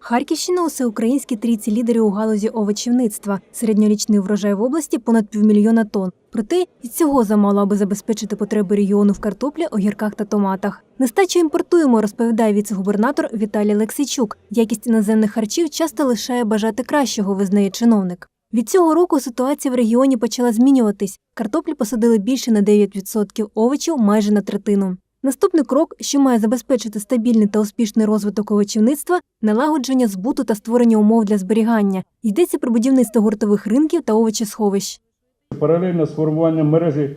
Харківщина у всеукраїнській трійці лідерів у галузі овочівництва. Середньорічний врожай в області понад півмільйона тонн. Проте і цього замало, аби забезпечити потреби регіону в картоплі, огірках та томатах. Нестачу імпортуємо, розповідає віце-губернатор Віталій Лексійчук. Якість іноземних харчів часто лишає бажати кращого, визнає чиновник. Від цього року ситуація в регіоні почала змінюватись. Картоплі посадили більше на 9%, овочів майже на третину. Наступний крок, що має забезпечити стабільний та успішний розвиток овочівництва, налагодження збуту та створення умов для зберігання. Йдеться про будівництво гуртових ринків та овочесховищ. Паралельно з формуванням мережі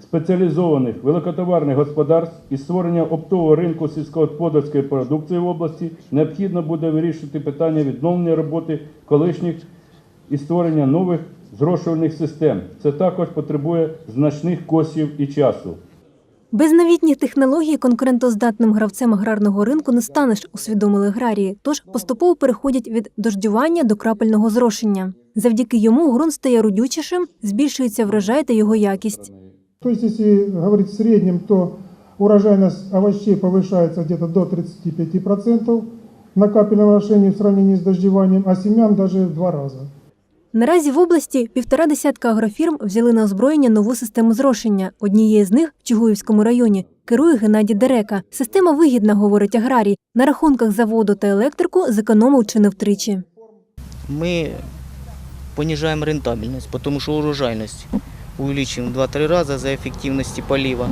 спеціалізованих великотоварних господарств і створення оптового ринку сільськогосподарської продукції в області необхідно буде вирішити питання відновлення роботи колишніх і створення нових зрошувальних систем. Це також потребує значних коштів і часу. Без новітніх технологій конкурентоздатним гравцем аграрного ринку не станеш, усвідомили аграрії. Тож поступово переходять від дождювання до крапельного зрошення. Завдяки йому ґрунт стає родючішим, збільшується врожай та його якість. То есть, если говорить в среднем, то урожайность овощей повышается где-то до 35% на капельном орошении в сравнении с дождеванием, а семян даже в два раза. Наразі в області півтора десятка агрофірм взяли на озброєння нову систему зрошення. Однією з них в Чугуївському районі керує Геннадій Дерека. Система вигідна, говорить аграрій. На рахунках за воду та електрику зекономив чи не втричі. мы понижаем рентабельность, потому что урожайность увеличим в 2-3 раза за эффективности полива.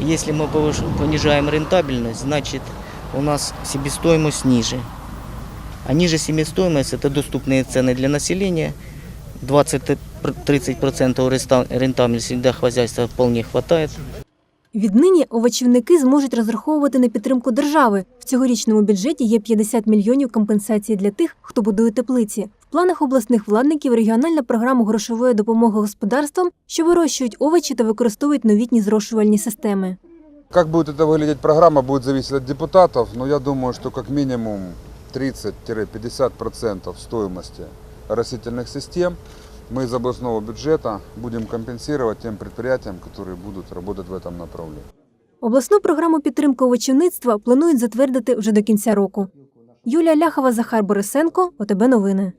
Если мы повыш- понижаем рентабельность, значит у нас себестоимость ниже. А ниже себестоимость – это доступные цены для населения. 20-30% реста- рентабельности для хозяйства вполне хватает. Віднині овочівники зможуть розраховувати на підтримку держави. В цьогорічному бюджеті є 50 мільйонів компенсації для тих, хто будує теплиці. В планах обласних владників регіональна програма грошової допомоги господарствам, що вирощують овочі та використовують новітні зрошувальні системи. Как будет это выглядеть программа, будет зависеть от депутатов, но я думаю, что как минимум 30-50% стоимости растительных систем мы из областного бюджета будем компенсировать тем предприятиям, которые будут работать в этом направлении. Обласну програму підтримки овочівництва планують затвердити вже до кінця року. Юлія Ляхова, Захар Борисенко, ОТБ Новини.